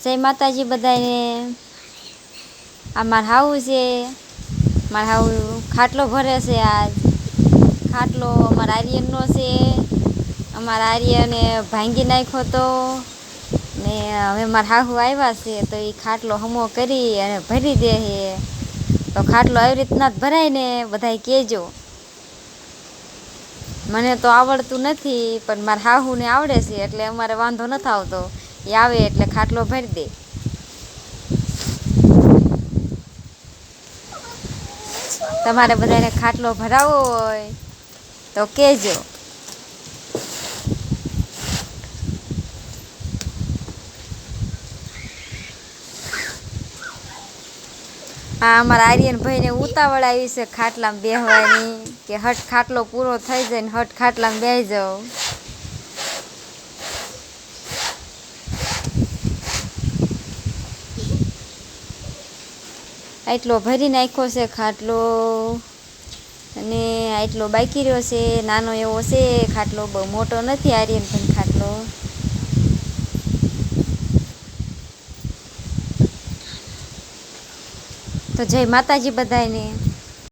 જય માતાજી બધાને આ માર હાવું છે. માર હાવું ખાટલો ભરે છે આજ. ખાટલો અમારા આર્યનનો છે. અમારા આર્યને ભાંગી નાખ્યો તો. ને હવે મારા હાહુ આવ્યા છે તો એ ખાટલો હમો કરી અને ભરી દે છે તો ખાટલો આવી રીતના જ ભરાય ને બધાય કહેજો મને તો આવડતું નથી, પણ મારા હાહુને આવડે છે એટલે અમારે વાંધો નથી આવતો. એ આવે એટલે ખાટલો ભરી દે. તમારે બધાને ખાટલો ભરાવો હોય તો કહેજો આ અમારા આર્યન ભાઈને ઉતાવળ આવી છે ખાટલામાં બેહવાની, કે હટ ખાટલો પૂરો થઈ જાય ને હટ ખાટલામાં બેસી જાઉં આટલો ભરી નાખ્યો છે ખાટલો અને આટલો બાકી રહ્યો છે. નાનો એવો છે, ખાટલો બહુ મોટો નથી આર્યન પણ ખાટલો. તો જય માતાજી બધાને